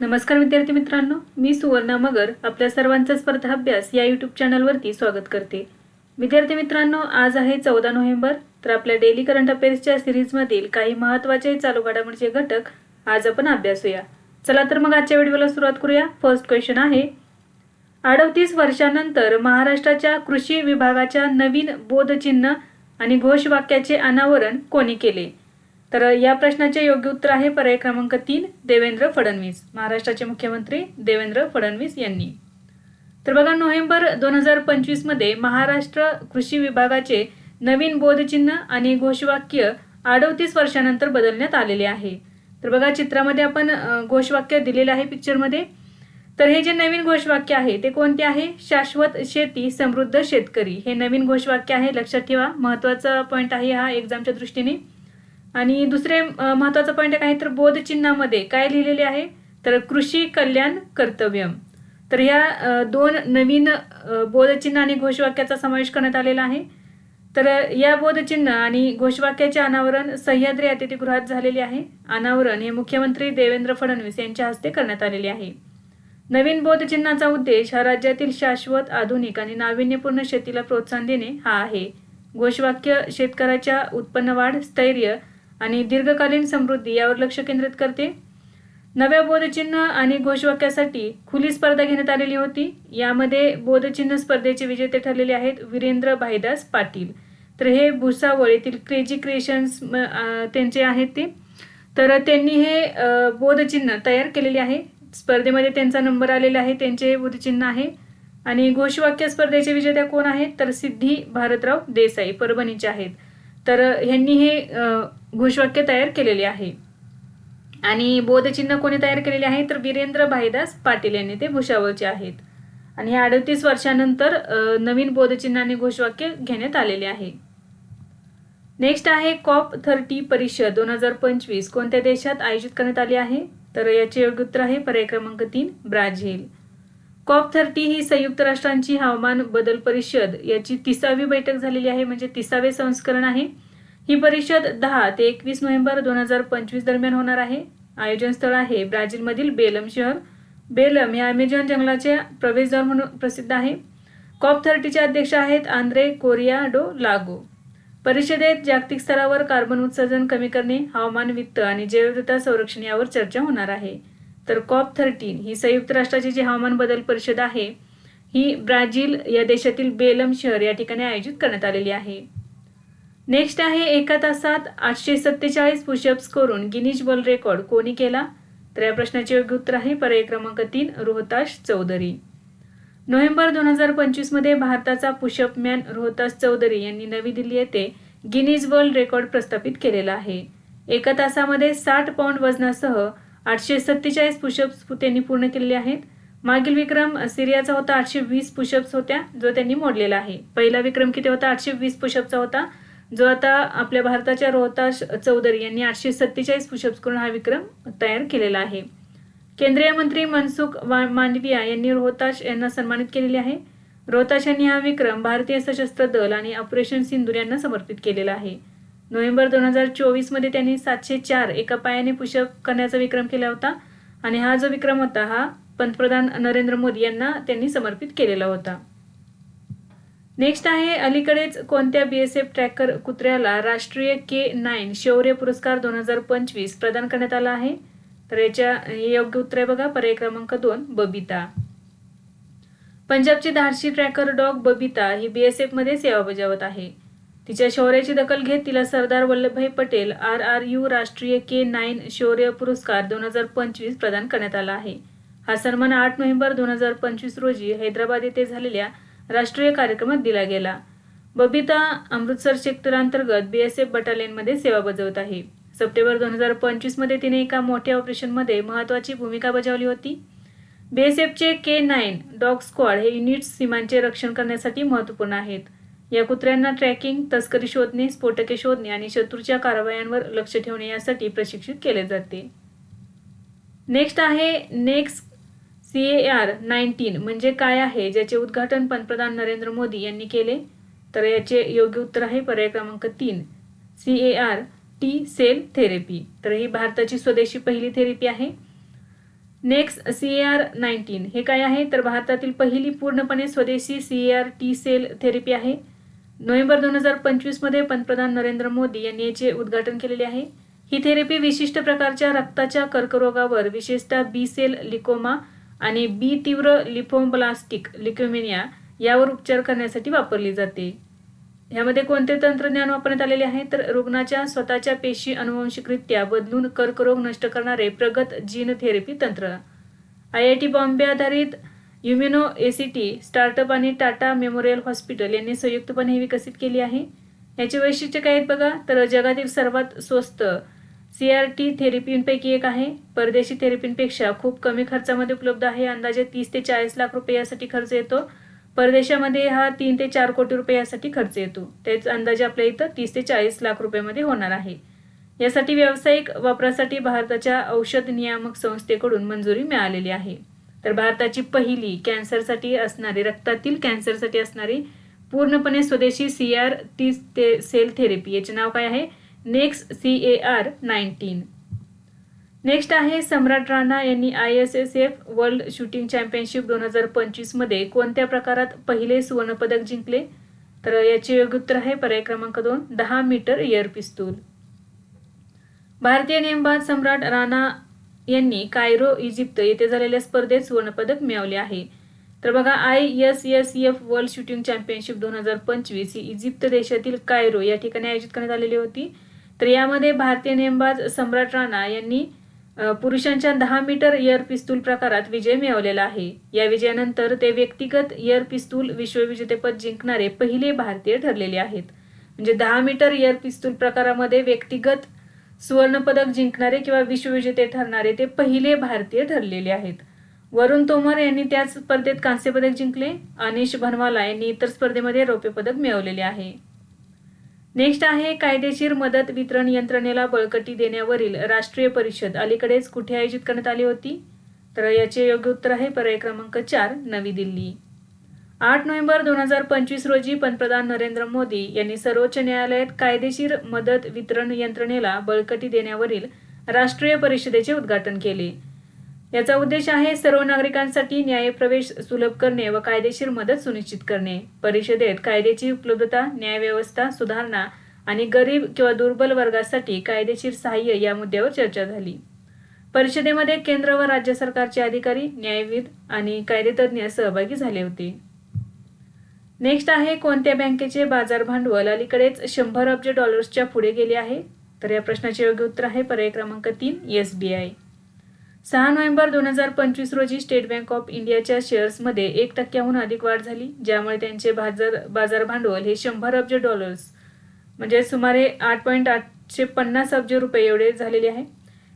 नमस्कार विद्यार्थी मित्रांनो मी सुवर्णा मगर आपल्या सर्वांचा स्पर्धा अभ्यास या यूट्यूब चॅनलवरती स्वागत करते. विद्यार्थी मित्रांनो आज आहे चौदा नोव्हेंबर तर आपल्या डेली करंट अफेअर्सच्या सिरीजमधील काही महत्त्वाचे चालू घडामोडीचे घटक आज आपण अभ्यासूया चला तर मग आजच्या व्हिडिओला सुरुवात करूया. फर्स्ट क्वेश्चन आहे अडतीस वर्षानंतर महाराष्ट्राच्या कृषी विभागाच्या नवीन बोधचिन्ह आणि घोषवाक्याचे अनावरण कोणी केले? तर या प्रश्नाचे योग्य उत्तर आहे पर्याय क्रमांक तीन देवेंद्र फडणवीस. महाराष्ट्राचे मुख्यमंत्री देवेंद्र फडणवीस यांनी. तर बघा नोव्हेंबर दोन हजार पंचवीसमध्ये महाराष्ट्र कृषी विभागाचे नवीन बोधचिन्ह आणि घोषवाक्य अडतीस वर्षानंतर बदलण्यात आलेले आहे. तर बघा चित्रामध्ये आपण घोषवाक्य दिलेले आहे पिक्चरमध्ये तर हे जे नवीन घोषवाक्य आहे ते कोणते आहे? शाश्वत शेती समृद्ध शेतकरी. हे नवीन घोषवाक्य आहे लक्षात ठेवा. महत्त्वाचा पॉईंट आहे हा एक्झामच्या दृष्टीने. आणि दुसरे अ, महत्त्वाचा पॉईंट काय आहे तर बोधचिन्हामध्ये काय लिहिलेले आहे? तर कृषी कल्याण कर्तव्यम. तर ह्या दोन नवीन बोधचिन्ह आणि घोषवाक्याचा समावेश करण्यात आलेला आहे. तर या बोधचिन्ह आणि घोषवाक्याचे अनावरण सह्याद्री अतिथीगृहात झालेले आहे. अनावरण हे मुख्यमंत्री देवेंद्र फडणवीस यांच्या हस्ते करण्यात आलेले आहे. नवीन बोधचिन्हाचा उद्देश हा राज्यातील शाश्वत आधुनिक आणि नाविन्यपूर्ण शेतीला प्रोत्साहन देणे हा आहे. घोषवाक्य शेतकऱ्याच्या उत्पन्न वाढ स्थैर्य आणि दीर्घकालीन समृद्धी यावर लक्ष केंद्रित करते. नव्या बोधचिन्ह आणि घोषवाक्यासाठी खुली स्पर्धा घेण्यात आलेली होती. यामध्ये बोधचिन्ह स्पर्धेचे विजेते ठरलेले आहेत वीरेंद्र भाईदास पाटील. तर हे भुसावळ येथील क्रेजी क्रिएशन्स त्यांचे आहेत ते. तर त्यांनी हे बोधचिन्ह तयार केलेले आहे. स्पर्धेमध्ये त्यांचा नंबर आलेला आहे त्यांचे हे बोधचिन्ह आहे. आणि घोषवाक्य स्पर्धेचे विजेत्या कोण आहेत? तर सिद्धी भारतराव देसाई परभणीचे आहेत. तर ह्यांनी हे घोषवाक्य तयार केलेले आहे. आणि बोधचिन्ह कोणी तयार केलेले आहे? तर वीरेंद्र भाईदास पाटील यांनी ते भुषावळचे आहेत. आणि हे अडतीस वर्षानंतर नवीन बोधचिन्ह आणि घोषवाक्य घेण्यात आलेले आहे. नेक्स्ट आहे कॉप थर्टी परिषद दोन हजार पंचवीस. कोणत्या देशात आयोजित करण्यात आली आहे? तर याचे योग्य उत्तर आहे पर्याय क्रमांक तीन ब्राझील. कॉप थर्टी ही संयुक्त राष्ट्रांची हवामान बदल परिषद. याची तिसावी बैठक झालेली आहे. म्हणजे तिसावे संस्करण आहे. ही परिषद दहा ते एकवीस नोव्हेंबर दोन हजार पंचवीस दरम्यान होणार आहे. आयोजन स्थळ आहे ब्राझीलमधील बेलम शहर. बेलम हे अमेझॉन जंगलाचे प्रवेशद्वार म्हणून प्रसिद्ध आहे. कॉप थर्टीचे अध्यक्ष आहेत आंद्रे कोरियाडो लागो. परिषदेत जागतिक स्तरावर कार्बन उत्सर्जन कमी करणे हवामान वित्त आणि जैवविधता संरक्षण यावर चर्चा होणार आहे. तर कॉप थर्टीन ही संयुक्त राष्ट्राची जी हवामान बदल परिषद आहे ही ब्राझील या देशातील बेलम शहर या ठिकाणी आयोजित करण्यात आलेली आहे. नेक्स्ट आहे एका तासात आठशे सत्तेचाळीस पुशअप्स करून गिनीज वर्ल्ड रेकॉर्ड कोणी केला? तर या प्रश्नाचे योग्य उत्तर आहे पर्याय क्रमांक तीन रोहताश चौधरी. नोव्हेंबर दोन हजार पंचवीसमध्ये भारताचा पुशअप मॅन रोहतास चौधरी यांनी नवी दिल्ली येथे गिनीज वर्ल्ड रेकॉर्ड प्रस्थापित केलेला आहे. एका तासामध्ये साठ पाऊंड वजनासह आठशे सत्तेचाळीस पुशअप्स त्यांनी पूर्ण केलेले आहेत. मागील विक्रम सिरियाचा होता आठशे वीस पुशअप्स होत्या जो त्यांनी मोडलेला आहे. पहिला विक्रम किती होता? आठशे वीस पुशअपचा होता. जो आता आपल्या भारताच्या रोहताश चौधरी यांनी आठशे सत्तेचाळीस पुशअप्स करून हा विक्रम तयार केलेला आहे. केंद्रीय मंत्री मनसुख वा- मांडविया यांनी रोहताश यांना सन्मानित केलेले आहे. रोहताश यांनी हा विक्रम भारतीय सशस्त्र दल आणि ऑपरेशन सिंदूर यांना समर्पित केलेला आहे. नोव्हेंबर दोन हजार चोवीसमध्ये त्यांनी सातशे चार एका पायाने पुशअप करण्याचा विक्रम केला होता आणि हा जो विक्रम होता हा पंतप्रधान नरेंद्र मोदी यांना त्यांनी समर्पित केलेला होता. नेक्स्ट आहे अलीकडेच कोणत्या बीएसएफ ट्रॅकर कुत्र्याला राष्ट्रीय के नाईन शौर्य पुरस्कार दोन हजार पंचवीस प्रदान करण्यात आला आहे? तर याच्या हे योग्य उत्तर आहे बघा पर्याय क्रमांक दोन बबिता. पंजाबची धाडशी ट्रॅकर डॉग बबिता ही बीएसएफमध्ये सेवा बजावत आहे. तिच्या शौर्याची दखल घेत तिला Sardar Vallabhbhai Patel R R U राष्ट्रीय के नाईन शौर्य पुरस्कार दोन हजार पंचवीस प्रदान करण्यात आला आहे. हा सन्मान आठ नोव्हेंबर दोन हजार पंचवीस रोजी हैदराबाद येथे झालेल्या राष्ट्रीय कार्यक्रमात दिला गेला. बबिता अमृतसर सेक्टरांतर्गत एफ बटालियनमध्ये सेवा बजावत आहे. सप्टेंबर दोन हजार पंचवीसमध्ये तिने एका मोठ्या ऑपरेशनमध्ये महत्त्वाची भूमिका बजावली होती. बी एस एफचे के नाईन डॉग स्क्वॉड हे युनिट्स सीमांचे रक्षण करण्यासाठी महत्त्वपूर्ण आहेत. या कुत्र्यांना ट्रॅकिंग तस्करी शोधणे स्फोटके शोधणे आणि शत्रूच्या कारवायांवर लक्ष ठेवणे यासाठी प्रशिक्षित केले जाते. नेक्स्ट आहे next C A R nineteen म्हणजे काय आहे? ज्याचे उद्घाटन पंतप्रधान नरेंद्र मोदी यांनी केले. तर याचे योग्य उत्तर आहे पर्याय क्रमांक तीन. C A R T cell therapy तर ही भारताची स्वदेशी पहिली थेरपी आहे. Next C A R nineteen. हे काय आहे? तर भारतातील पहिली पूर्णपणे स्वदेशी C A R T cell therapy आहे. नोव्हेंबर दोन हजार पंचवीसमध्ये पंतप्रधान नरेंद्र मोदी यांनी याचे उद्घाटन केलेले आहे. ही थेरपी विशिष्ट प्रकारच्या रक्ताच्या कर्करोगावर विशेषतः बी सेल लिकोमा आणि बी तीव्र लिफोब्लास्टिक लिक्युमिनिया यावर उपचार करण्यासाठी वापरली जाते. यामध्ये कोणते तंत्रज्ञान वापरण्यात आलेले आहे? तर रुग्णाच्या स्वतःच्या पेशी अनुवंशिकरित्या बदलून कर्करोग नष्ट करणारे प्रगत जीन थेरपी तंत्र. आय आय टी बॉम्बे आधारित युमिनो एसीटी स्टार्टअप आणि टाटा मेमोरियल हॉस्पिटल यांनी संयुक्तपणे विकसित केली आहे. याची वैशिष्ट्य काय आहेत बघा? तर जगातील सर्वात स्वस्त सी आर टी थेरपींपैकी एक आहे. परदेशी थेरपींपेक्षा खूप कमी खर्चामध्ये उपलब्ध आहे. अंदाजे तीस ते चाळीस लाख रुपये यासाठी खर्च येतो. परदेशामध्ये हा तीन ते चार कोटी रुपये यासाठी खर्च येतो. तेच अंदाजे आपल्या इथं तीस ते चाळीस लाख रुपयामध्ये होणार आहे. यासाठी व्यावसायिक वापरासाठी भारताच्या औषध नियामक संस्थेकडून मंजुरी मिळालेली आहे. तर भारताची पहिली कॅन्सरसाठी असणारी रक्तातील कॅन्सरसाठी असणारी पूर्णपणे स्वदेशी C R T cell therapy याचे नाव काय आहे? Next C A R nineteen. Next आहे सम्राट राणा यांनी I S S F world shooting championship दोन हजार पंचवीसमध्ये कोणत्या प्रकारात पहिले सुवर्णपदक जिंकले? तर याचे योग्य उत्तर आहे पर्याय क्रमांक दोन दहा मीटर एअर पिस्तूल. भारतीय नेमबाज सम्राट राणा यांनी कायरो इजिप्त येथे झालेल्या स्पर्धेत सुवर्णपदक मिळवले आहे. तर बघा I S S F world shooting championship दोन हजार पंचवीस ही इजिप्त देशातील कायरो या ठिकाणी आयोजित करण्यात आलेली होती. तर यामध्ये भारतीय नेमबाज सम्राट राणा यांनी पुरुषांच्या दहा मीटर एअर पिस्तूल प्रकारात विजय मिळवलेला आहे. या विजयानंतर ते व्यक्तिगत एअर पिस्तूल विश्वविजेतेपद जिंकणारे पहिले भारतीय ठरलेले आहेत. म्हणजे दहा मीटर एअर पिस्तूल प्रकारामध्ये व्यक्तिगत सुवर्णपदक जिंकणारे किंवा विश्वविजेते ठरणारे ते पहिले भारतीय ठरलेले आहेत. वरुण तोमर यांनी त्याच स्पर्धेत कांस्य पदक जिंकले. अनिश भनवाला यांनी इतर स्पर्धेमध्ये रौप्य पदक मिळवलेले आहे. नेक्स्ट आहे कायदेशीर मदत वितरण यंत्रणेला बळकटी देण्यावरील राष्ट्रीय परिषद. अलीकडेच कुठे आयोजित करण्यात आली होती? तर याचे योग्य उत्तर आहे पर्याय क्रमांक चार नवी दिल्ली. आठ नोव्हेंबर दोन हजार पंचवीस रोजी पंतप्रधान नरेंद्र मोदी यांनी सर्वोच्च न्यायालयात कायदेशीर मदत वितरण यंत्रणेला बळकटी देण्यावरील राष्ट्रीय परिषदेचे उद्घाटन केले. याचा उद्देश आहे सर्व नागरिकांसाठी न्यायप्रवेश सुलभ करणे व कायदेशीर मदत सुनिश्चित करणे. परिषदेत कायद्याची उपलब्धता न्यायव्यवस्था सुधारणा आणि गरीब किंवा दुर्बल वर्गासाठी कायदेशीर सहाय्य या मुद्द्यावर चर्चा झाली. परिषदेमध्ये केंद्र व राज्य सरकारचे अधिकारी न्यायविद आणि कायदेतज्ञ सहभागी झाले होते. नेक्स्ट आहे कोणत्या बँकेचे बाजार भांडवल अलीकडेच शंभर अब्ज डॉलर्सच्या पुढे गेले आहे? तर या प्रश्नाचे योग्य उत्तर आहे पर्याय क्रमांक तीन एस बी आय. सहा नोव्हेंबर दोन हजार पंचवीस रोजी स्टेट बँक ऑफ इंडियाच्या शेअर्समध्ये एक टक्क्याहून अधिक वाढ झाली ज्यामुळे त्यांचे बाजार बाजार भांडवल हे शंभर अब्ज डॉलर्स म्हणजे सुमारे आठ पॉईंट आठशे पन्नास अब्ज रुपये एवढे झालेले आहे.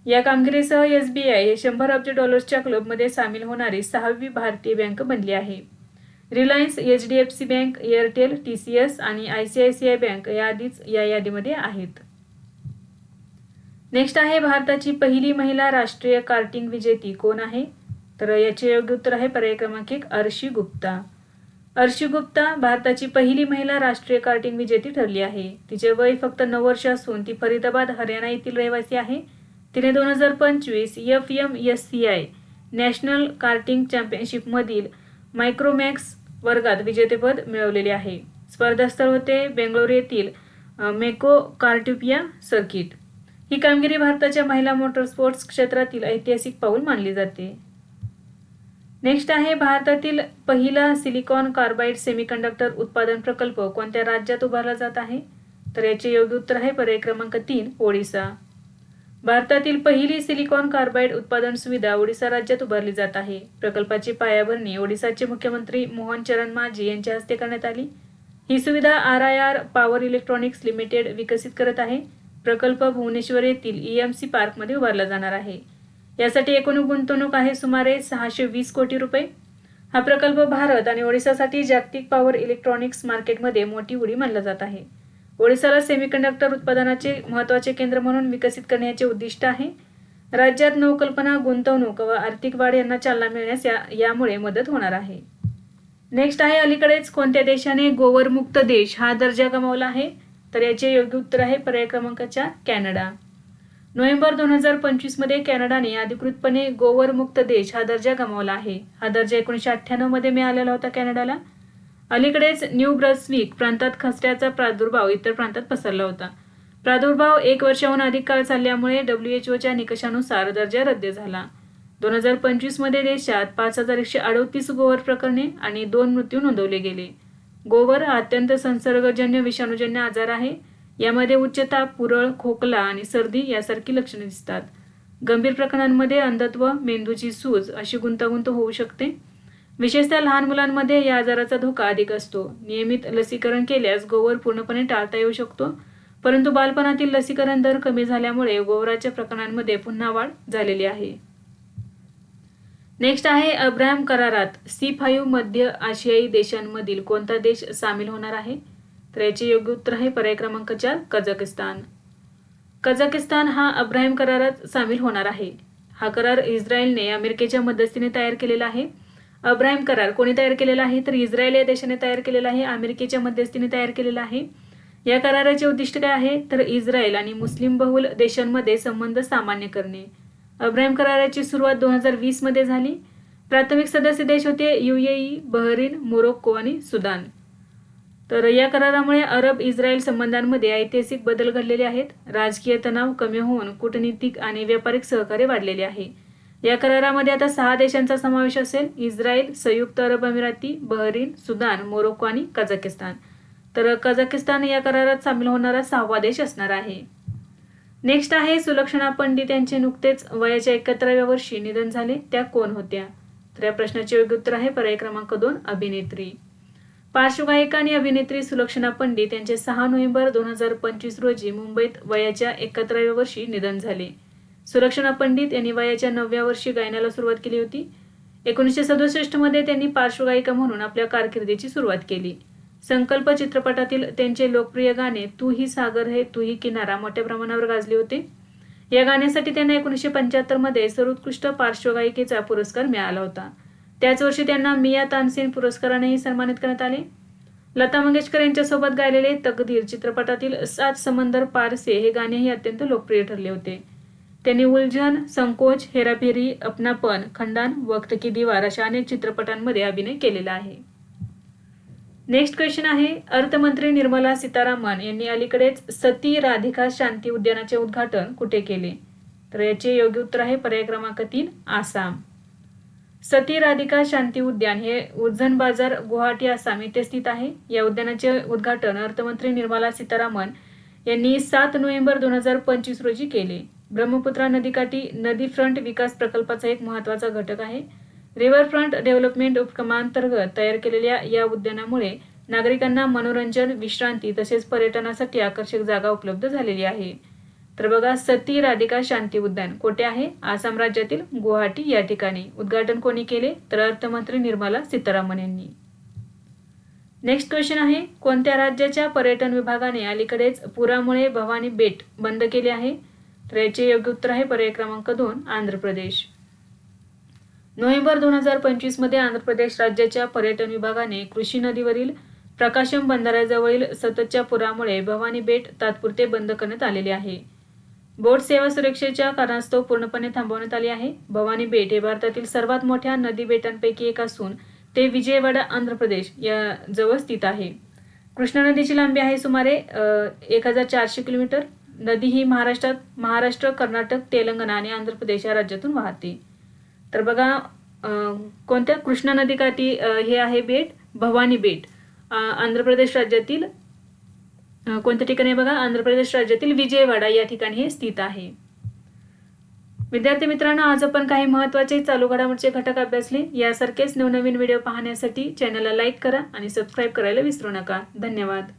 या कामगिरीसह एस बी आय हे शंभर अब्ज डॉलर्सच्या क्लबमध्ये सामील होणारी सहावी भारतीय बँक बनली आहे. Reliance H D F C bank Airtel T C S आणि I C I C I bank या आधीच या यादीमध्ये आहेत. नेक्स्ट आहे भारताची पहिली महिला राष्ट्रीय कार्टिंग विजेती. कोण आहे? तर याचे योग्य उत्तर आहे पर्याय क्रमांक एक अर्शी गुप्ता. अर्शी गुप्ता भारताची पहिली महिला राष्ट्रीय कार्टिंग विजेती ठरली आहे. तिचे वय फक्त नऊ वर्ष असून ती फरीदाबाद हरियाणा येथील रहिवासी आहे. तिने दोन हजार पंचवीस F M S C I national karting चॅम्पियनशिपमधील Micromax वर्गात विजेतेपद मिळवलेले आहे. स्पर्धास्थळ होते बेंगळुरू येथील मेको कार्टुपिया सर्किट ही कामगिरी भारताच्या महिला मोटर स्पोर्ट्स क्षेत्रातील ऐतिहासिक पाऊल मानली जाते. नेक्स्ट आहे भारतातील पहिला सिलिकॉन कार्बाइड सेमीकंडक्टर उत्पादन प्रकल्प. कोणत्या राज्यात उभारला जात आहे? तर याचे योग्य उत्तर आहे पर्याय क्रमांक तीन ओडिसा. भारतातील पहिली सिलिकॉन कार्बाइड उत्पादन सुविधा ओडिसा राज्यात उभारली जात आहे. प्रकल्पाची पायाभरणी ओडिसाचे मुख्यमंत्री मोहन चरण माझी यांच्या हस्ते करण्यात आली. ही सुविधा R I R power electronics limited विकसित करत आहे. प्रकल्प भुवनेश्वर येथील ईएमसी सी पार्कमध्ये उभारला जाणार आहे. यासाठी एकूण गुंतवणूक आहे सुमारे सहाशे वीस कोटी रुपये. हा प्रकल्प भारत आणि ओडिसासाठी जागतिक पॉवर इलेक्ट्रॉनिक्स मार्केटमध्ये मोठी उडी मानला जात आहे. ओडिसाला सेमीकंडक्टर उत्पादनाचे महत्त्वाचे केंद्र म्हणून विकसित करण्याचे उद्दिष्ट आहे. राज्यात नवकल्पना गुंतवणूक व आर्थिक वाढ यांना चालना मिळण्यास या यामुळे मदत होणार आहे. नेक्स्ट आहे अलीकडेच कोणत्या देशाने गोवरमुक्त देश हा दर्जा गमावला आहे? तर याचे योग्य उत्तर आहे पर्याय क्रमांक चार कॅनडा. नोव्हेंबर दोन हजार पंचवीसमध्ये कॅनडाने अधिकृतपणे गोवर मुक्त देश हा दर्जा गमावला आहे. हा दर्जा एकोणीसशे अठ्ठ्याण्णवमध्ये मिळालेला होता कॅनडाला. अलीकडेच न्यू ब्रसविक प्रांतात खसऱ्याचा प्रादुर्भाव इतर प्रांतात पसरला होता. प्रादुर्भाव एक वर्षाहून अधिक काळ चालल्यामुळे डब्ल्यू एच ओच्या निकषानुसार दर्जा रद्द झाला. दोन हजार पंचवीसमध्ये देशात पाच हजार एकशे अडोतीस गोवर प्रकरणे आणि दोन मृत्यू नोंदवले गेले. गोवर हा अत्यंत संसर्गजन्य विषाणूजन्य आजार आहे. यामध्ये उच्चता पुरळ खोकला आणि सर्दी यासारखी लक्षणे दिसतात. गंभीर प्रकरणांमध्ये अंधत्व मेंदूची सूज अशी गुंतागुंत होऊ शकते. विशेषतः लहान मुलांमध्ये या आजाराचा धोका अधिक असतो. नियमित लसीकरण केल्यास गोवर पूर्णपणे टाळता येऊ शकतो. परंतु बालपणातील लसीकरण दर कमी झाल्यामुळे गोवराच्या प्रकरणांमध्ये पुन्हा वाढ झालेली आहे. नेक्स्ट आहे अब्राहम करारात. सी फाईव्ह मध्य आशियाई देशांमधील कोणता देश सामील होणार आहे? तर याचे योग्य उत्तर आहे पर्याय क्रमांक चार कझाकिस्तान. कझाकिस्तान हा अब्राहिम करारात सामील होणार आहे. हा करार इस्रायलने अमेरिकेच्या मदतीने तयार केलेला आहे. अब्राहिम करार कोणी तयार केलेला आहे? तर इस्रायल या देशाने तयार केलेला आहे अमेरिकेच्या मध्यस्थीने तयार केलेला आहे. या कराराचे उद्दिष्ट काय आहे? तर इस्रायल आणि मुस्लिम बहुल देशांमध्ये संबंध सामान्य करणे. अब्राहिम कराराची सुरुवात दोन हजार वीसमध्ये झाली. प्राथमिक सदस्य देश होते युएई बहरीन मोरोक्को आणि सुदान. तर या करारामुळे अरब इस्रायल संबंधांमध्ये ऐतिहासिक बदल घडलेले आहेत. राजकीय तणाव कमी होऊन कूटनीतिक आणि व्यापारिक सहकार्य वाढलेले आहे. या करारामध्ये आता सहा देशांचा समावेश असेल. इस्रायल संयुक्त अरब अमिराती बहरीन सुदान मोरोक्को आणि कझाकिस्तान. तर कझाकिस्तान या करारात सामील होणारा सहावा देश असणार आहे. नेक्स्ट आहे सुलक्षणा पंडित यांचे नुकतेच वयाच्या एकाहत्तराव्या वर्षी निधन झाले. त्या कोण होत्या? तर या प्रश्नाचे योग्य उत्तर आहे पर्याय क्रमांक दोन अभिनेत्री. पार्श्वगायिका आणि अभिनेत्री सुलक्षणा पंडित यांचे सहा नोव्हेंबर दोन हजार पंचवीस रोजी मुंबईत वयाच्या एकाहत्तराव्या वर्षी निधन झाले. सुलक्षणा पंडित यांनी वयाच्या नवव्या वर्षी गायनाला सुरुवात केली होती. एकोणीसशे सदुसष्टमध्ये त्यांनी पार्श्वगायिका म्हणून आपल्या कारकिर्दीची सुरुवात केली. संकल्प चित्रपटातील त्यांचे लोकप्रिय गाणे तू ही सागर हे तू ही किनारा मोठ्या प्रमाणावर गाजले होते. या गाण्यासाठी त्यांना एकोणीसशे पंच्याहत्तरमध्ये सर्वोत्कृष्ट पार्श्वगायिकेचा पुरस्कार मिळाला होता. त्याच वर्षी त्यांना मिया तानसेन पुरस्कारानेही सन्मानित करण्यात आले. लता मंगेशकर यांच्यासोबत गायलेले तकदीर चित्रपटातील सात समंदर पारसे हे गाणेही अत्यंत लोकप्रिय ठरले होते. त्यांनी उलझन संकोच हेराफेरी अपनापन खंडान वक्त की दिवार अशा अनेक चित्रपटांमध्ये अभिनय केलेला आहे. नेक्स्ट क्वेश्चन आहे अर्थमंत्री निर्मला सीतारामन यांनी अलीकडेच सती राधिका शांती उद्यानाचे उद्घाटन कुठे केले? तर याचे योग्य उत्तर आहे पर्याय क्रमांक तीन आसाम. सती राधिका शांती उद्यान हे उज्जन बाजार गुवाहाटी आसाम येथे स्थित आहे. या उद्यानाचे उद्घाटन अर्थमंत्री निर्मला सीतारामन यांनी सात नोव्हेंबर दोन हजार पंचवीस रोजी केले. ब्रह्मपुत्रा नदीकाठी नदी फ्रंट विकास प्रकल्पाचा एक महत्त्वाचा घटक आहे. रिव्हरफ्रंट डेव्हलपमेंट उपक्रमांतर्गत तयार केलेल्या या उद्यानामुळे नागरिकांना मनोरंजन विश्रांती तसेच पर्यटनासाठी आकर्षक जागा उपलब्ध झालेली आहे. तर बघा सती राधिका शांती उद्यान कोठे आहे? आसाम राज्यातील गुवाहाटी या ठिकाणी. उद्घाटन कोणी केले? तर अर्थमंत्री निर्मला सीतारामन यांनी. नेक्स्ट क्वेश्चन आहे कोणत्या राज्याच्या पर्यटन विभागाने अलीकडेच पुरामुळे भवानी बेट बंद केले आहे? तर याचे योग्य उत्तर आहे पर्याय क्रमांक दोन आंध्र प्रदेश. नोव्हेंबर दोन हजार पंचवीसमध्ये आंध्र प्रदेश राज्याच्या पर्यटन विभागाने कृषी नदीवरील प्रकाशम बंधाऱ्याजवळील सततच्या पुरामुळे भवानी बेट तात्पुरते बंद करण्यात आलेले आहे. बोट सेवा सुरक्षेच्या कारणास्तव पूर्णपणे थांबवण्यात आली आहे. भवानी बेट हे भारतातील सर्वात मोठ्या नदी बेटांपैकी एक असून ते विजयवाडा आंध्र प्रदेश या जवळ स्थित आहे. कृष्णा नदीची लांबी आहे सुमारे एक हजार चारशे किलोमीटर. नदी ही महाराष्ट्रात महाराष्ट्र कर्नाटक तेलंगणा आणि आंध्र प्रदेश या राज्यातून वाहते. तर बघा कोणत्या कृष्णा नदीकाठी हे आहे बेट? भवानी बेट. आंध्र प्रदेश राज्यातील कोणत्या ठिकाणी बघा? आंध्र प्रदेश राज्यातील विजयवाडा या ठिकाणी हे स्थित आहे. विद्यार्थी मित्रांनो आज आपण काही महत्त्वाचे चालू घडामोडीचे घटक अभ्यासले. यासारखेच नवनवीन व्हिडिओ पाहण्यासाठी चॅनलला लाईक करा आणि सबस्क्राईब करायला विसरू नका. धन्यवाद.